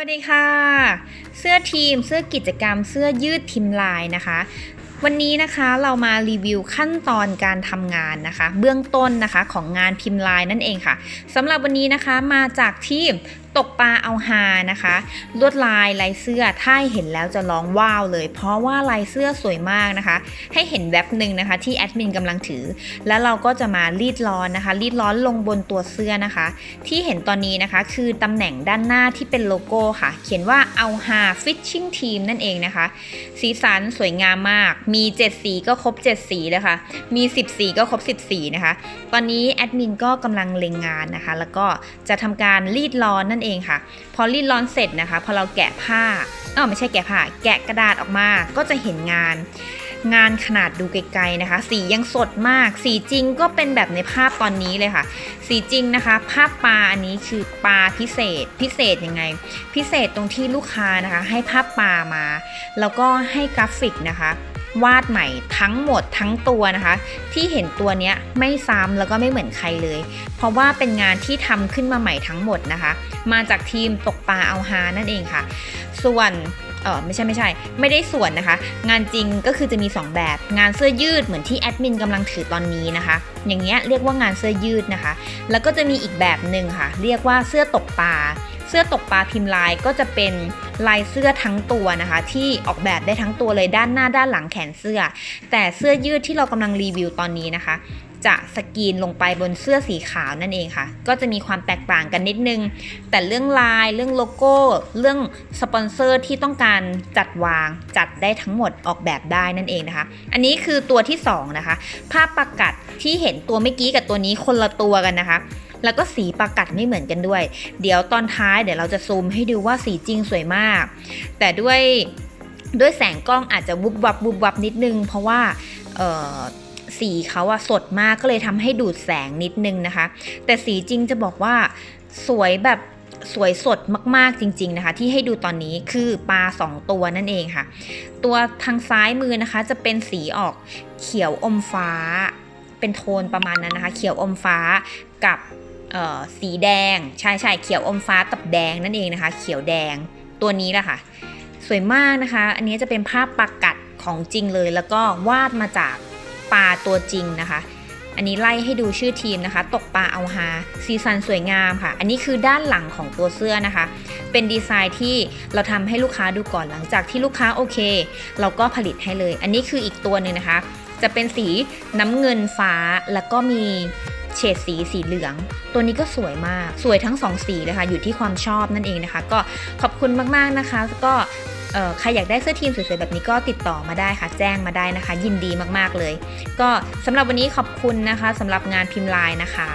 วัสดีค่ะ เสื้อทีมเสื้อกิจกรรม เสื้อยืดพิมพ์ลายนะคะ วันนี้นะคะเรามารีวิวขั้นตอนการทำงานนะคะ เบื้องต้นนะคะของงานพิมพ์ลายนั่นเองค่ะสำหรับวันนี้นะคะมาจากทีม ตกปลาเอาฮานะคะ ลวดลายลายเสื้อถ้าเห็นแล้วจะร้องว้าวเลย เพราะว่าลายเสื้อสวยมากนะคะ ให้เห็นแว็บหนึ่งนะคะ ที่แอดมินกำลังถือ แล้วเราก็จะมารีดร้อนนะคะ รีดร้อนลงบนตัวเสื้อนะคะ ที่เห็นตอนนี้นะคะ คือตำแหน่งด้านหน้าที่เป็นโลโก้ค่ะ เขียนว่าเอาฮาฟิชชิ่งทีมนั่นเองนะคะ สีสันสวยงามมาก มี 7 สีก็ครบ 7 สีเลยค่ะ มี 10 สีก็ครบ 10 สีนะคะ ตอนนี้แอดมินก็กำลังเล็งงานนะคะ แล้วก็จะทำการรีดร้อนนั่นเองค่ะ พอรีดร้อนเสร็จนะคะ พอเราแกะผ้าเออไม่ใช่แกะผ้า แกะกระดาษออกมา ก็จะเห็นงาน งานขนาดดูไกลๆนะคะ สียังสดมาก สีจริงก็เป็นแบบในภาพตอนนี้เลยค่ะ สีจริงนะคะ ภาพปลาอันนี้คือปลาพิเศษ พิเศษยังไง พิเศษตรงที่ลูกค้านะคะ ให้ภาพปลามา แล้วก็ให้กราฟิกนะคะ วาดใหม่ทั้งหมดทั้งตัวนะคะ ที่เห็นตัวเนี้ยไม่ซ้ำแล้วก็ไม่เหมือนใครเลย เพราะว่าเป็นงานที่ทำขึ้นมาใหม่ทั้งหมดนะคะ มาจากทีมตกปลาเอาฮานั่นเองค่ะ ส่วนเออไม่ใช่ไม่ใช่ ไม่ได้ส่วนนะคะ งานจริงก็คือจะมี 2 แบบ งานเสื้อยืดเหมือนที่แอดมินกำลังถือตอนนี้นะคะ อย่างเงี้ยเรียกว่างานเสื้อยืดนะคะ แล้วก็จะมีอีกแบบหนึ่งค่ะ เรียกว่าเสื้อตกปลา เสื้อตกปลาพิมพ์ลายก็จะเป็นลายเสื้อทั้งตัวนะคะ ที่ออกแบบได้ทั้งตัวเลยด้านหน้าด้านหลังแขนเสื้อ แต่เสื้อยืดที่เรากำลังรีวิวตอนนี้นะคะ จะสกรีนลงไปบนเสื้อสีขาวนั่นเองค่ะ ก็จะมีความแตกต่างกันนิดนึง แต่เรื่องลายเรื่องโลโก้ เรื่องสปอนเซอร์ที่ต้องการจัดวางจัดได้ทั้งหมดออกแบบได้นั่นเองนะคะ อันนี้คือตัวที่สองนะคะภาพประกัดที่เห็นตัวเมื่อกี้กับตัวนี้คนละตัวกันนะคะ แล้วก็สีประกัดไม่เหมือนกันด้วย เดี๋ยวตอนท้ายเดี๋ยวเราจะซูมให้ดูว่าสีจริงสวยมาก แต่ด้วยด้วยแสงกล้องอาจจะวุบวับวุบวับนิดนึง เพราะว่าสีเขาอะสดมากก็เลยทำให้ดูดแสงนิดนึงนะคะ แต่สีจริงจะบอกว่าสวยแบบสวยสดมากๆจริง ๆนะคะ ที่ให้ดูตอนนี้คือปลาสองตัวนั่นเองค่ะ ตัวทางซ้ายมือนะคะจะเป็นสีออกเขียวอมฟ้า เป็นโทนประมาณนั้นนะคะ เขียวอมฟ้ากับสีแดง ใช่ใช่เขียวอมฟ้ากับแดงนั่นเองนะคะ เขียวแดงตัวนี้แหละค่ะ สวยมากนะคะ อันนี้จะเป็นภาพประกัดของจริงเลย แล้วก็วาดมาจากปลาตัวจริงนะคะ อันนี้ไล่ให้ดูชื่อทีมนะคะ ตกปลาเอาฮาซีซันสวยงามค่ะ อันนี้คือด้านหลังของตัวเสื้อนะคะ เป็นดีไซน์ที่เราทำให้ลูกค้าดูก่อนหลังจากที่ลูกค้าโอเค เราก็ผลิตให้เลย อันนี้คืออีกตัวหนึ่งนะคะ จะเป็นสีน้ำเงินฟ้าแล้วก็มีเฉดสีสีเหลือง ตัวนี้ก็สวยมากสวยทั้งสองสีเลยค่ะ อยู่ที่ความชอบนั่นเองนะคะ ก็ขอบคุณมากๆนะคะ ก็ใครอยากได้เสื้อทีมสวยๆแบบนี้ก็ติดต่อมาได้ค่ะ แจ้งมาได้นะคะ ยินดีมากๆเลย ก็สำหรับวันนี้ขอบคุณนะคะสำหรับงานพิมพ์ลายนะคะ